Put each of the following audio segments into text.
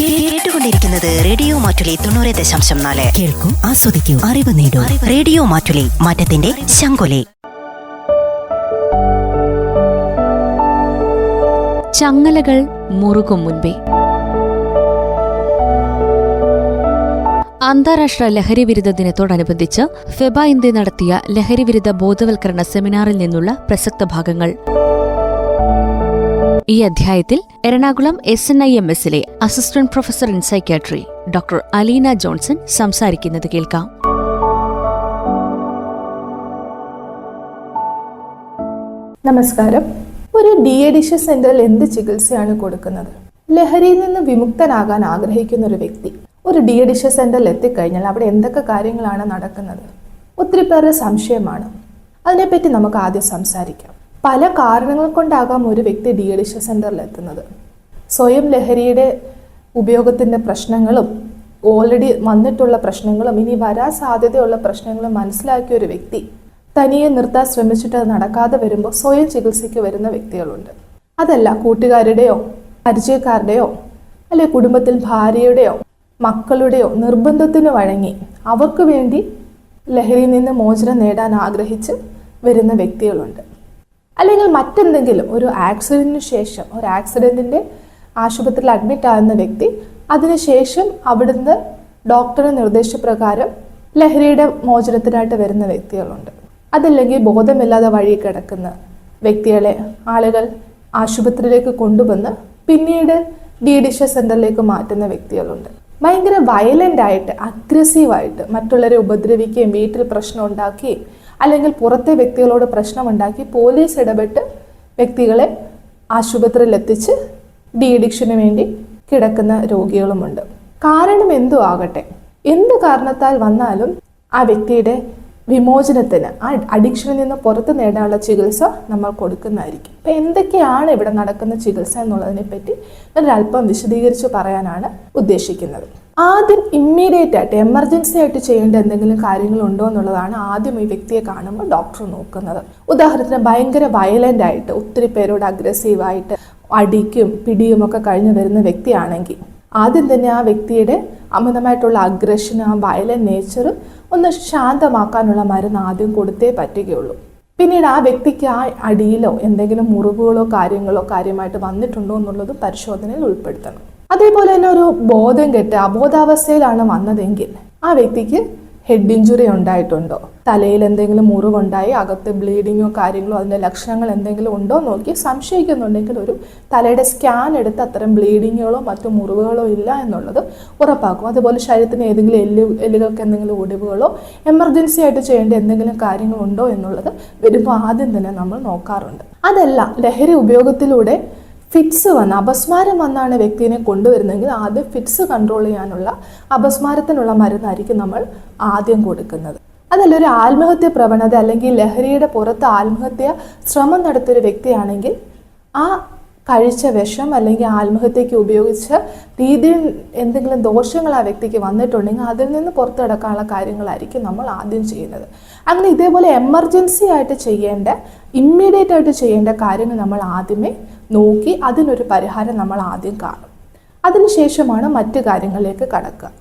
കേട്ടുകൊണ്ടിരിക്കുന്നത് റേഡിയോ മാറ്റുലി തൊണ്ണൂറ് ദശാംശം നാല്. കേൾക്കൂ ആസ്വദിക്കൂ അറിവ് നേടൂ. റേഡിയോ മാറ്റുലി മാറ്റത്തിന്റെ ശങ്കൊലി ചങ്ങലകൾ മുറുകും മുൻപേ. അന്താരാഷ്ട്ര ലഹരിവിരുദ്ധ ദിനത്തോടനുബന്ധിച്ച് ഫെബ ഇന്ത്യ നടത്തിയ ലഹരിവിരുദ്ധ ബോധവൽക്കരണ സെമിനാറിൽ നിന്നുള്ള പ്രസക്ത ഭാഗങ്ങൾ. ഈ അധ്യായത്തിൽ Ernakulam S N I M എസിലെ assistant professor in psychiatry doctor Aleena Johnson സംസാരിക്കുന്നത് കേൾക്കാം. നമസ്കാരം. ഒരു ഡി എഡിഷൻ സെന്ററിൽ എന്ത് ചികിത്സയാണ് കൊടുക്കുന്നത്? ലഹരിയിൽ നിന്ന് വിമുക്തനാകാൻ ആഗ്രഹിക്കുന്ന ഒരു വ്യക്തി ഒരു ഡി എഡിഷൻ സെന്ററിൽ എത്തിക്കഴിഞ്ഞാൽ അവിടെ എന്തൊക്കെ കാര്യങ്ങളാണ് നടക്കുന്നത്? ഒത്തിരി പേരുടെ സംശയമാണ്. അതിനെപ്പറ്റി നമുക്ക് ആദ്യം സംസാരിക്കാം. പല കാരണങ്ങൾ കൊണ്ടാകാം ഒരു വ്യക്തി ഡി സെന്ററിൽ എത്തുന്നത്. സ്വയം ലഹരിയുടെ ഉപയോഗത്തിന്റെ പ്രശ്നങ്ങളും ഓൾറെഡി വന്നിട്ടുള്ള പ്രശ്നങ്ങളും ഇനി വരാൻ സാധ്യതയുള്ള പ്രശ്നങ്ങളും മനസ്സിലാക്കിയ ഒരു വ്യക്തി തനിയെ നിർത്താൻ ശ്രമിച്ചിട്ട് നടക്കാതെ വരുമ്പോൾ സ്വയം ചികിത്സയ്ക്ക് വരുന്ന വ്യക്തികളുണ്ട്. അതല്ല കൂട്ടുകാരുടെയോ പരിചയക്കാരുടെയോ അല്ലെ കുടുംബത്തിൽ ഭാര്യയുടെയോ മക്കളുടെയോ നിർബന്ധത്തിന് വഴങ്ങി അവർക്ക് വേണ്ടി ലഹരിയിൽ നിന്ന് മോചനം നേടാൻ ആഗ്രഹിച്ച് വരുന്ന വ്യക്തികളുണ്ട്. അല്ലെങ്കിൽ മറ്റെന്തെങ്കിലും ഒരു ആക്സിഡന്റിന് ശേഷം ഒരു ആക്സിഡന്റിന്റെ ആശുപത്രിയിൽ അഡ്മിറ്റ് ആകുന്ന വ്യക്തി അതിനുശേഷം അവിടുന്ന് ഡോക്ടറുടെ നിർദ്ദേശപ്രകാരം ലഹരിയുടെ മോചനത്തിനായിട്ട് വരുന്ന വ്യക്തികളുണ്ട്. അതല്ലെങ്കിൽ ബോധമില്ലാതെ വഴി കിടക്കുന്ന വ്യക്തികളെ ആളുകൾ ആശുപത്രിയിലേക്ക് കൊണ്ടുവന്ന് പിന്നീട് ഡി ഡിഷ സെന്ററിലേക്ക് മാറ്റുന്ന വ്യക്തികളുണ്ട്. ഭയങ്കര വയലന്റ് ആയിട്ട് അഗ്രസീവായിട്ട് മറ്റുള്ളവരെ ഉപദ്രവിക്കുകയും വീട്ടിൽ പ്രശ്നം ഉണ്ടാക്കുകയും അല്ലെങ്കിൽ പുറത്തെ വ്യക്തികളോട് പ്രശ്നമുണ്ടാക്കി പോലീസ് ഇടപെട്ട് വ്യക്തികളെ ആശുപത്രിയിൽ എത്തിച്ച് ഡി അഡിക്ഷന് വേണ്ടി കിടക്കുന്ന രോഗികളുമുണ്ട്. കാരണം എന്തു ആകട്ടെ എന്ത് കാരണത്താൽ വന്നാലും ആ വ്യക്തിയുടെ വിമോചനത്തിന് ആ അഡിക്ഷനിൽ നിന്ന് പുറത്ത് നേടാനുള്ള ചികിത്സ നമ്മൾ കൊടുക്കുന്നതായിരിക്കും. അപ്പം എന്തൊക്കെയാണ് ഇവിടെ നടക്കുന്ന ചികിത്സ എന്നുള്ളതിനെ പറ്റി ഒരല്പം വിശദീകരിച്ച് പറയാനാണ് ഉദ്ദേശിക്കുന്നത്. ആദ്യം ഇമ്മീഡിയറ്റ് ആയിട്ട് എമർജൻസി ആയിട്ട് ചെയ്യേണ്ട എന്തെങ്കിലും കാര്യങ്ങളുണ്ടോ എന്നുള്ളതാണ് ആദ്യം ഈ വ്യക്തിയെ കാണുമ്പോൾ ഡോക്ടർ നോക്കുന്നത്. ഉദാഹരണത്തിന് ഭയങ്കര വയലന്റ് ആയിട്ട് ഒത്തിരി പേരോട് അഗ്രസീവായിട്ട് അടിക്കും പിടിയും ഒക്കെ കഴിഞ്ഞു വരുന്ന വ്യക്തിയാണെങ്കിൽ ആദ്യം തന്നെ ആ വ്യക്തിയുടെ അമിതമായിട്ടുള്ള അഗ്രഷൻ ആ വയലന്റ് നേച്ചർ ഒന്ന് ശാന്തമാക്കാനുള്ള മരുന്ന് ആദ്യം കൊടുത്തേ പറ്റുകയുള്ളൂ. പിന്നീട് ആ വ്യക്തിക്ക് ആ അടിയിലോ എന്തെങ്കിലും മുറിവുകളോ കാര്യങ്ങളോ കാര്യമായിട്ട് വന്നിട്ടുണ്ടോ എന്നുള്ളത് പരിശോധനയിൽ ഉൾപ്പെടുത്തണം. അതേപോലെ തന്നെ ഒരു ബോധം കെട്ട് അബോധാവസ്ഥയിലാണ് വന്നതെങ്കിൽ ആ വ്യക്തിക്ക് ഹെഡ് ഇഞ്ചുറി ഉണ്ടായിട്ടുണ്ടോ? തലയിൽ എന്തെങ്കിലും മുറിവുണ്ടായി അകത്ത് ബ്ലീഡിങ്ങോ കാര്യങ്ങളോ അതിന്റെ ലക്ഷണങ്ങൾ എന്തെങ്കിലും ഉണ്ടോ നോക്കി സംശയിക്കുന്നുണ്ടെങ്കിൽ ഒരു തലയുടെ സ്കാൻ എടുത്ത് അത്തരം ബ്ലീഡിങ്ങുകളോ മറ്റു മുറിവുകളോ ഇല്ല എന്നുള്ളത് ഉറപ്പാക്കും. അതുപോലെ ശരീരത്തിന് ഏതെങ്കിലും എല്ലു എല്ലുകൾക്ക് എന്തെങ്കിലും ഒടിവുകളോ എമർജൻസി ആയിട്ട് ചെയ്യേണ്ട എന്തെങ്കിലും കാര്യങ്ങളുണ്ടോ എന്നുള്ളത് വരുമ്പോൾ ആദ്യം തന്നെ നമ്മൾ നോക്കാറുണ്ട്. അതല്ല ലഹരി ഉപയോഗത്തിലൂടെ ഫിറ്റ്സ് വന്ന് അപസ്മാരം വന്നാണ് വ്യക്തിനെ കൊണ്ടുവരുന്നതെങ്കിൽ ആദ്യം ഫിറ്റ്സ് കൺട്രോൾ ചെയ്യാനുള്ള അപസ്മാരത്തിനുള്ള മരുന്നായിരിക്കും നമ്മൾ ആദ്യം കൊടുക്കുന്നത്. അതല്ല ഒരു ആത്മഹത്യ പ്രവണത അല്ലെങ്കിൽ ലഹരിയുടെ പുറത്ത് ആത്മഹത്യ ശ്രമം നടത്തിയൊരു വ്യക്തിയാണെങ്കിൽ ആ കഴിച്ച വിഷം അല്ലെങ്കിൽ ആത്മഹത്യക്ക് ഉപയോഗിച്ച രീതിയിൽ എന്തെങ്കിലും ദോഷങ്ങൾ ആ വ്യക്തിക്ക് വന്നിട്ടുണ്ടെങ്കിൽ അതിൽ നിന്ന് പുറത്തു കിടക്കാനുള്ള കാര്യങ്ങളായിരിക്കും നമ്മൾ ആദ്യം ചെയ്യുന്നത്. അങ്ങനെ ഇതേപോലെ എമർജൻസി ആയിട്ട് ചെയ്യേണ്ട ഇമ്മീഡിയറ്റ് ആയിട്ട് ചെയ്യേണ്ട കാര്യങ്ങൾ നമ്മൾ ആദ്യമേ നോക്കി അതിനൊരു പരിഹാരം നമ്മൾ ആദ്യം കാണും. അതിനുശേഷമാണ് മറ്റു കാര്യങ്ങളിലേക്ക് കടക്കുക.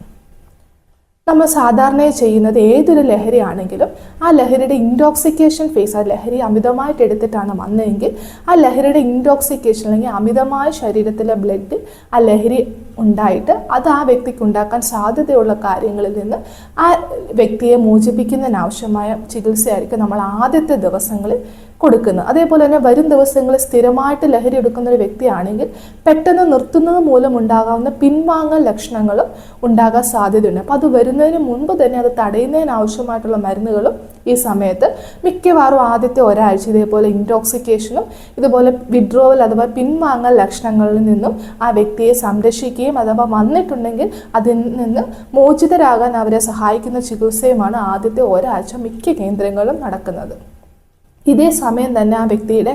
നമ്മൾ സാധാരണയായി ചെയ്യുന്നത് ഏതൊരു ലഹരിയാണെങ്കിലും ആ ലഹരിയുടെ ഇൻടോക്സിക്കേഷൻ ഫേസ് ആ ലഹരി അമിതമായിട്ട് എടുത്തിട്ടാണ് വന്നതെങ്കിൽ ആ ലഹരിയുടെ ഇൻടോക്സിക്കേഷൻ അല്ലെങ്കിൽ അമിതമായ ശരീരത്തിലെ ബ്ലഡ് ആ ലഹരി ഉണ്ടായിട്ട് അത് ആ വ്യക്തിക്ക് ഉണ്ടാക്കാൻ സാധ്യതയുള്ള കാര്യങ്ങളിൽ നിന്ന് ആ വ്യക്തിയെ മോചിപ്പിക്കുന്നതിനാവശ്യമായ ചികിത്സയായിരിക്കും നമ്മൾ ആദ്യത്തെ ദിവസങ്ങളിൽ കൊടുക്കുന്നത് അതേപോലെ തന്നെ വരും ദിവസങ്ങളിൽ സ്ഥിരമായിട്ട് ലഹരി എടുക്കുന്ന ഒരു വ്യക്തിയാണെങ്കിൽ പെട്ടെന്ന് നിർത്തുന്നത് മൂലം ഉണ്ടാകാവുന്ന പിൻവാങ്ങൽ ലക്ഷണങ്ങളും ഉണ്ടാകാൻ സാധ്യതയുണ്ട്. അപ്പോൾ അത് വരുന്നതിന് മുൻപ് തന്നെ അത് തടയുന്നതിന് ആവശ്യമായിട്ടുള്ള മരുന്നുകളും ഈ സമയത്ത് മിക്കവാറും ആദ്യത്തെ ഒരാഴ്ച ഇതേപോലെ ഇൻടോക്സിക്കേഷനും ഇതുപോലെ വിഡ്രോവൽ അഥവാ പിൻവാങ്ങൽ ലക്ഷണങ്ങളിൽ നിന്നും ആ വ്യക്തിയെ സംരക്ഷിക്കുകയും അഥവാ വന്നിട്ടുണ്ടെങ്കിൽ അതിൽ നിന്ന് മോചിതരാകാൻ അവരെ സഹായിക്കുന്ന ചികിത്സയുമാണ് ആദ്യത്തെ ഒരാഴ്ച മിക്ക കേന്ദ്രങ്ങളും നടക്കുന്നത്. ഇതേ സമയം തന്നെ ആ വ്യക്തിയുടെ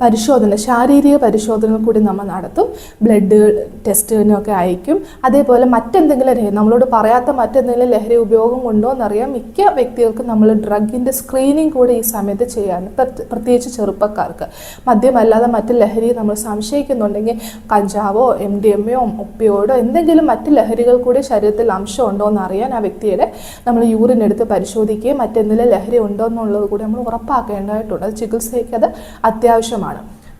പരിശോധന ശാരീരിക പരിശോധന കൂടി നമ്മൾ നടത്തും. ബ്ലഡ് ടെസ്റ്റിനൊക്കെ അയക്കും. അതേപോലെ മറ്റെന്തെങ്കിലും ലഹരി നമ്മളോട് പറയാത്ത മറ്റെന്തെങ്കിലും ലഹരി ഉപയോഗം ഉണ്ടോ എന്നറിയാം മിക്ക വ്യക്തികൾക്കും നമ്മൾ ഡ്രഗിന്റെ സ്ക്രീനിങ് കൂടി ഈ സമയത്ത് പ്രത്യ- പ്രത്യേകിച്ച് ചെറുപ്പക്കാർക്ക്. മദ്യമല്ലാതെ മറ്റ് ലഹരി നമ്മൾ സംശയിക്കുന്നുണ്ടെങ്കിൽ കഞ്ചാവോ എം ഡി എം എയോ ഒപ്പിയോടോ എന്തെങ്കിലും മറ്റ് ലഹരികൾ കൂടി ശരീരത്തിൽ അംശം ഉണ്ടോ എന്ന് അറിയാൻ ആ വ്യക്തിയുടെ നമ്മൾ യൂറിൻ എടുത്ത് പരിശോധിക്കുകയും മറ്റെന്തെങ്കിലും ലഹരി ഉണ്ടോ എന്നുള്ളത് കൂടി നമ്മൾ ഉറപ്പാക്കേണ്ടതായിട്ടുണ്ട്. അത് ചികിത്സയ്ക്ക് അത് അത്യാവശ്യമാണ്.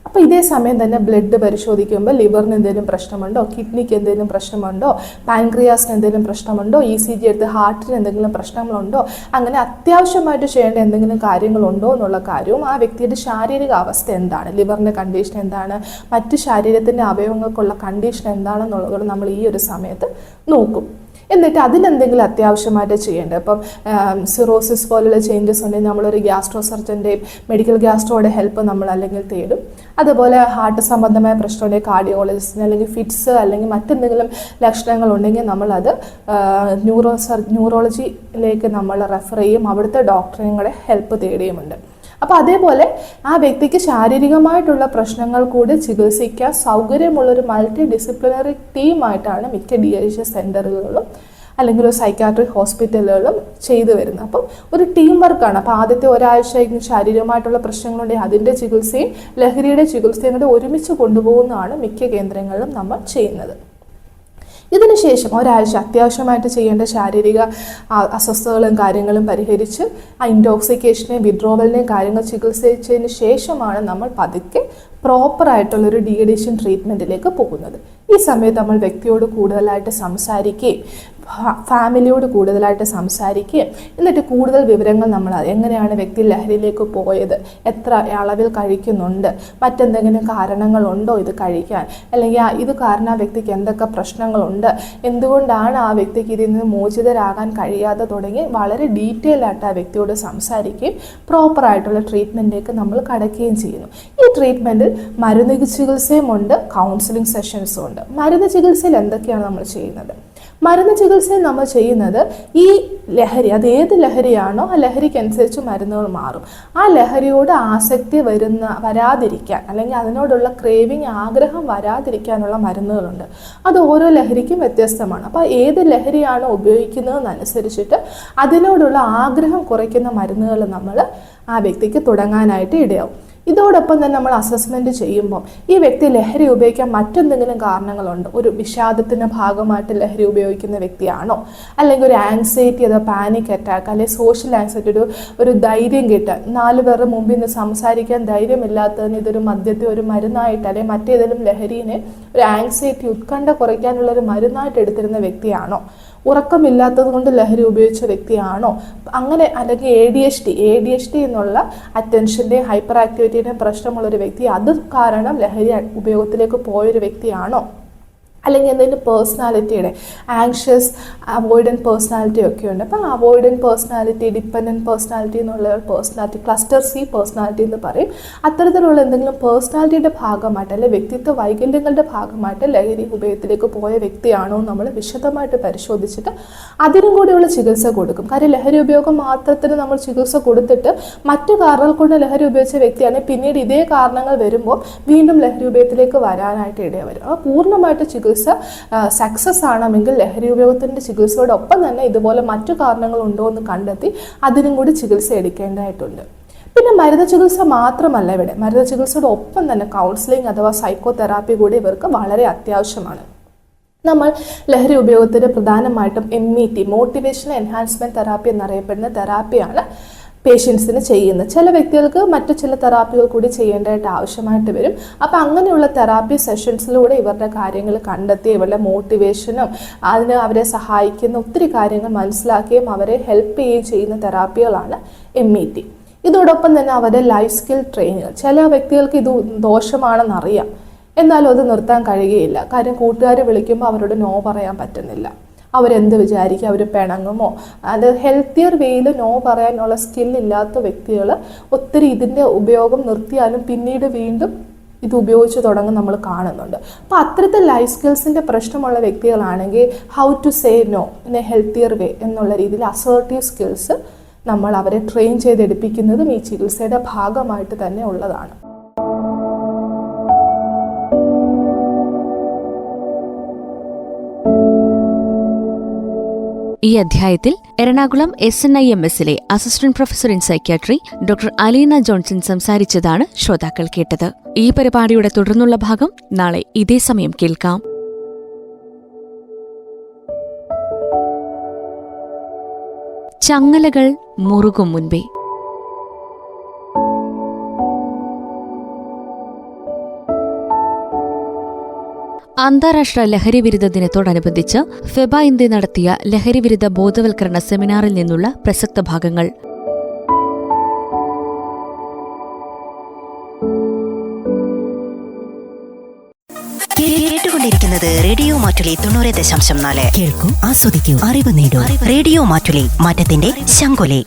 അപ്പോൾ ഇതേ സമയം തന്നെ ബ്ലഡ് പരിശോധിക്കുമ്പോൾ ലിവറിന് എന്തെങ്കിലും പ്രശ്നമുണ്ടോ? കിഡ്നിക്ക് എന്തെങ്കിലും പ്രശ്നമുണ്ടോ? പാൻക്രിയാസിന് എന്തെങ്കിലും പ്രശ്നമുണ്ടോ? ഇ സി ജി എടുത്ത് ഹാർട്ടിന് എന്തെങ്കിലും പ്രശ്നങ്ങളുണ്ടോ? അങ്ങനെ അത്യാവശ്യമായിട്ട് ചെയ്യേണ്ട എന്തെങ്കിലും കാര്യങ്ങളുണ്ടോ എന്നുള്ള കാര്യവും ആ വ്യക്തിയുടെ ശാരീരിക അവസ്ഥ എന്താണ്? ലിവറിന്റെ കണ്ടീഷൻ എന്താണ്? മറ്റ് ശരീരത്തിന്റെ അവയവങ്ങൾക്കുള്ള കണ്ടീഷൻ എന്താണെന്നുള്ളത് നമ്മൾ ഈ ഒരു സമയത്ത് നോക്കും. എന്നിട്ട് അതിനെന്തെങ്കിലും അത്യാവശ്യമായിട്ട് ചെയ്യേണ്ടത്? ഇപ്പം സിറോസിസ് പോലുള്ള ചേഞ്ചസ് ഉണ്ടെങ്കിൽ നമ്മളൊരു ഗ്യാസ്ട്രോ സർജന്റെയും മെഡിക്കൽ ഗ്യാസ്ട്രോയുടെ ഹെൽപ്പ് നമ്മൾ അല്ലെങ്കിൽ തേടും. അതുപോലെ ഹാർട്ട് സംബന്ധമായ പ്രശ്നമുണ്ടെങ്കിൽ കാർഡിയോളജിസ്റ്റിന് അല്ലെങ്കിൽ ഫിറ്റ്സ് അല്ലെങ്കിൽ മറ്റെന്തെങ്കിലും ലക്ഷണങ്ങൾ ഉണ്ടെങ്കിൽ നമ്മളത് ന്യൂറോ സർ ന്യൂറോളജിയിലേക്ക് നമ്മൾ റെഫർ ചെയ്യും. അവിടുത്തെ ഡോക്ടറിനെ ഹെൽപ്പ് തേടിയുമുണ്ട് അപ്പോൾ അതേപോലെ ആ വ്യക്തിക്ക് ശാരീരികമായിട്ടുള്ള പ്രശ്നങ്ങൾ കൂടി ചികിത്സിക്കാൻ സൗകര്യമുള്ളൊരു മൾട്ടി ഡിസിപ്ലിനറി ടീമായിട്ടാണ് മിക്ക ഡി എച്ച് സെന്ററുകളിലും അല്ലെങ്കിൽ ഒരു സൈക്കാട്രിക് ഹോസ്പിറ്റലുകളും ചെയ്തു വരുന്നത്. അപ്പം ഒരു ടീം വർക്കാണ് അപ്പോൾ ആദ്യത്തെ ഒരാഴ്ച ശാരീരികമായിട്ടുള്ള പ്രശ്നങ്ങളുണ്ടെങ്കിൽ അതിന്റെ ചികിത്സയും ലഹരിയുടെ ചികിത്സയും കൂടെ ഒരുമിച്ച് കൊണ്ടുപോകുന്നതാണ് മിക്ക കേന്ദ്രങ്ങളിലും നമ്മൾ ചെയ്യുന്നത്. ഇതിനുശേഷം ഒരാഴ്ച അത്യാവശ്യമായിട്ട് ചെയ്യേണ്ട ശാരീരിക അസ്വസ്ഥതകളും കാര്യങ്ങളും പരിഹരിച്ച് ആ ഇൻടോക്സിക്കേഷനെയും വിഡ്രോവലിനെയും കാര്യങ്ങൾ ചികിത്സിച്ചതിന് ശേഷമാണ് നമ്മൾ പതുക്കെ പ്രോപ്പറായിട്ടുള്ളൊരു ഒരു അഡിഷൻ ട്രീറ്റ്മെന്റിലേക്ക് പോകുന്നത്. ഈ സമയത്ത് നമ്മൾ വ്യക്തിയോട് കൂടുതലായിട്ട് സംസാരിക്കുകയും ഫാമിലിയോട് കൂടുതലായിട്ട് സംസാരിക്കുകയും എന്നിട്ട് കൂടുതൽ വിവരങ്ങൾ നമ്മൾ എങ്ങനെയാണ് വ്യക്തി ലഹരിയിലേക്ക് പോയത് എത്ര അളവിൽ കഴിക്കുന്നുണ്ട് മറ്റെന്തെങ്കിലും കാരണങ്ങളുണ്ടോ ഇത് കഴിക്കാൻ അല്ലെങ്കിൽ ഇത് കാരണം ആ വ്യക്തിക്ക് എന്തൊക്കെ പ്രശ്നങ്ങളുണ്ട് എന്തുകൊണ്ടാണ് ആ വ്യക്തിക്ക് ഇതിൽ നിന്ന് മോചിതരാകാൻ കഴിയാതെ തുടങ്ങി വളരെ ഡീറ്റെയിൽ ആയിട്ട് ആ വ്യക്തിയോട് സംസാരിക്കുകയും പ്രോപ്പറായിട്ടുള്ള ട്രീറ്റ്മെന്റിലേക്ക് നമ്മൾ കടക്കുകയും ചെയ്യുന്നു. ഈ ട്രീറ്റ്മെന്റിൽ മരുന്ന് ചികിത്സയും ഉണ്ട് കൗൺസിലിംഗ് സെഷൻസും ഉണ്ട്. മരുന്ന് ചികിത്സയിൽ എന്തൊക്കെയാണ് നമ്മൾ ചെയ്യുന്നത്? മരുന്ന് ചികിത്സയിൽ നമ്മൾ ചെയ്യുന്നത് ഈ ലഹരി അത് ഏത് ലഹരിയാണോ ആ ലഹരിക്കനുസരിച്ച് മരുന്നുകൾ മാറും. ആ ലഹരിയോട് ആസക്തി വരുന്ന വരാതിരിക്കാൻ അല്ലെങ്കിൽ അതിനോടുള്ള ക്രേവിങ് ആഗ്രഹം വരാതിരിക്കാനുള്ള മരുന്നുകളുണ്ട്. അത് ഓരോ ലഹരിക്കും വ്യത്യസ്തമാണ്. അപ്പോൾ ഏത് ലഹരിയാണോ ഉപയോഗിക്കുന്നതെന്നനുസരിച്ചിട്ട് അതിനോടുള്ള ആഗ്രഹം കുറയ്ക്കുന്ന മരുന്നുകൾ നമ്മൾ ആ വ്യക്തിക്ക് തുടങ്ങാനായിട്ട് ഇടയാവും. ഇതോടൊപ്പം തന്നെ നമ്മൾ അസസ്മെന്റ് ചെയ്യുമ്പോൾ ഈ വ്യക്തി ലഹരി ഉപയോഗിക്കാൻ മറ്റെന്തെങ്കിലും കാരണങ്ങളുണ്ട്? ഒരു വിഷാദത്തിന്റെ ഭാഗമായിട്ട് ലഹരി ഉപയോഗിക്കുന്ന വ്യക്തിയാണോ? അല്ലെങ്കിൽ ഒരു ആൻസൈറ്റി അതോ പാനിക് അറ്റാക്ക് അല്ലെങ്കിൽ സോഷ്യൽ ആൻസൈറ്റി ഒരു ഒരു ധൈര്യം കിട്ടാൻ നാല് പേരുടെ മുമ്പിൽ നിന്ന് സംസാരിക്കാൻ ധൈര്യമില്ലാത്തതിന് ഇതൊരു മദ്യത്തെ ഒരു മരുന്നായിട്ട് അല്ലെങ്കിൽ മറ്റേതെങ്കിലും ലഹരീനെ ഒരു ആൻസൈറ്റി ഉത്കണ്ഠ കുറയ്ക്കാനുള്ള ഒരു മരുന്നായിട്ട് എടുത്തിരുന്ന വ്യക്തിയാണോ? ഉറക്കമില്ലാത്തത് കൊണ്ട് ലഹരി ഉപയോഗിച്ച വ്യക്തിയാണോ? അങ്ങനെ അല്ലെങ്കിൽ A D H D A D H D എന്നുള്ള അറ്റൻഷന്റെയും ഹൈപ്പർ ആക്ടിവിറ്റിയുടെയും പ്രശ്നമുള്ളൊരു വ്യക്തി അത് കാരണം ലഹരി ഉപയോഗത്തിലേക്ക് പോയൊരു വ്യക്തിയാണോ? അല്ലെങ്കിൽ എന്തെങ്കിലും പേഴ്സണാലിറ്റിയുടെ ആങ്ഷ്യസ് അവോയ്ഡൻ പേഴ്സണാലിറ്റി ഒക്കെ ഉണ്ട് അപ്പം അവോയ്ഡൻ പേഴ്സണാലിറ്റി ഡിപ്പെൻഡന്റ് പേഴ്സണാലിറ്റി എന്നുള്ള പേഴ്സണാലിറ്റി ക്ലസ്റ്റർ സി പേഴ്സണാലിറ്റി എന്ന് പറയും. അത്തരത്തിലുള്ള എന്തെങ്കിലും പേഴ്സണാലിറ്റിയുടെ ഭാഗമായിട്ട് അല്ലെങ്കിൽ വ്യക്തിത്വ വൈകല്യങ്ങളുടെ ഭാഗമായിട്ട് ലഹരി ഉപയോഗത്തിലേക്ക് പോയ വ്യക്തിയാണോ നമ്മൾ വിശദമായിട്ട് പരിശോധിച്ചിട്ട് അതിനും കൂടിയുള്ള ചികിത്സ കൊടുക്കും. കാര്യം ലഹരി ഉപയോഗം മാത്രത്തിന് നമ്മൾ ചികിത്സ കൊടുത്തിട്ട് മറ്റു കാരണങ്ങൾ കൊണ്ട് ലഹരി ഉപയോഗിച്ച വ്യക്തിയാണ് പിന്നീട് ഇതേ കാരണങ്ങൾ വരുമ്പോൾ വീണ്ടും ലഹരി ഉപയോഗത്തിലേക്ക് വരാനായിട്ട് ഇടയാവരും അപ്പോൾ പൂർണമായിട്ട് ചികിത്സ സക്സസ് ആണെങ്കിൽ ലഹരി ഉപയോഗത്തിന്റെ ചികിത്സയോടൊപ്പം തന്നെ ഇതുപോലെ മറ്റു കാരണങ്ങളുണ്ടോ എന്ന് കണ്ടെത്തി അതിനും കൂടി ചികിത്സ എടുക്കേണ്ടതായിട്ടുണ്ട്. പിന്നെ മരുന്ന് ചികിത്സ മാത്രമല്ല ഇവിടെ. മരുന്ന് ചികിത്സയുടെ ഒപ്പം തന്നെ കൗൺസിലിംഗ് അഥവാ സൈക്കോതെറാപ്പി കൂടി ഇവർക്ക് വളരെ അത്യാവശ്യമാണ്. നമ്മൾ ലഹരി ഉപയോഗത്തിന് പ്രധാനമായിട്ടും M E T motivational enhancement therapy എന്നറിയപ്പെടുന്ന തെറാപ്പിയാണ് പേഷ്യൻസിന് ചെയ്യുന്നത് ചില വ്യക്തികൾക്ക് മറ്റു ചില തെറാപ്പികൾ കൂടി ചെയ്യേണ്ടതായിട്ട് ആവശ്യമായിട്ട് വരും. അപ്പോൾ അങ്ങനെയുള്ള തെറാപ്പി സെഷൻസിലൂടെ ഇവരുടെ കാര്യങ്ങൾ കണ്ടെത്തി ഇവരുടെ മോട്ടിവേഷനും അതിന് അവരെ സഹായിക്കുന്ന ഒത്തിരി കാര്യങ്ങൾ മനസ്സിലാക്കുകയും അവരെ ഹെൽപ്പ് ചെയ്യുകയും ചെയ്യുന്ന തെറാപ്പികളാണ് എം ഇ ടി ഇതോടൊപ്പം തന്നെ അവരുടെ ലൈഫ് സ്കിൽ ട്രെയിനിങ് ചില വ്യക്തികൾക്ക് ഇത് ദോഷമാണെന്നറിയാം എന്നാലും അത് നിർത്താൻ കഴിയുകയില്ല. കാര്യം കൂട്ടുകാരെ വിളിക്കുമ്പോൾ അവരോട് നോ പറയാൻ പറ്റുന്നില്ല. അവരെന്ത് വിചാരിക്കും? അവർ പിണങ്ങുമോ? അത് ഹെൽത്തിയർ വേയിൽ നോ പറയാനുള്ള സ്കിൽ ഇല്ലാത്ത വ്യക്തികൾ ഒത്തിരി ഇതിന്റെ ഉപയോഗം നിർത്തിയാലും പിന്നീട് വീണ്ടും ഇത് ഉപയോഗിച്ച് തുടങ്ങും നമ്മൾ കാണുന്നുണ്ട്. അപ്പോൾ അത്തരത്തിൽ ലൈഫ് സ്കിൽസിന്റെ പ്രശ്നമുള്ള വ്യക്തികളാണെങ്കിൽ how to say no in a healthier way എന്നുള്ള രീതിയിൽ അസേർട്ടീവ് സ്കിൽസ് നമ്മൾ അവരെ ട്രെയിൻ ചെയ്തെടുപ്പിക്കുന്നതും ഈ ചികിത്സയുടെ ഭാഗമായിട്ട് തന്നെ ഉള്ളതാണ്. ഈ അധ്യായത്തിൽ Ernakulam S N I M എസിലെ assistant professor in psychiatry doctor Aleena Johnson സംസാരിച്ചതാണ് ശ്രോതാക്കൾ കേട്ടത്. ഈ പരിപാടിയുടെ തുടർന്നുള്ള ഭാഗം നാളെ ഇതേ സമയം കേൾക്കാം. ചങ്ങലകൾ മുറുകും മുൻപേ അന്താരാഷ്ട്ര ലഹരിവിരുദ്ധ ദിനത്തോടനുബന്ധിച്ച് ഫെബ ഇന്ത്യ നടത്തിയ ലഹരിവിരുദ്ധ ബോധവൽക്കരണ സെമിനാറിൽ നിന്നുള്ള പ്രസക്ത ഭാഗങ്ങൾ. കേട്ടുകൊണ്ടിരിക്കുന്നത് റേഡിയോ മാറ്റുലി തൊണ്ണൂറ് ദശാംശം നാല്. കേൾക്കൂ ആസ്വദിക്കൂ അറിവ് നേടൂ. റേഡിയോ മാറ്റുലി മാറ്റത്തിന്റെ ശങ്കൊലി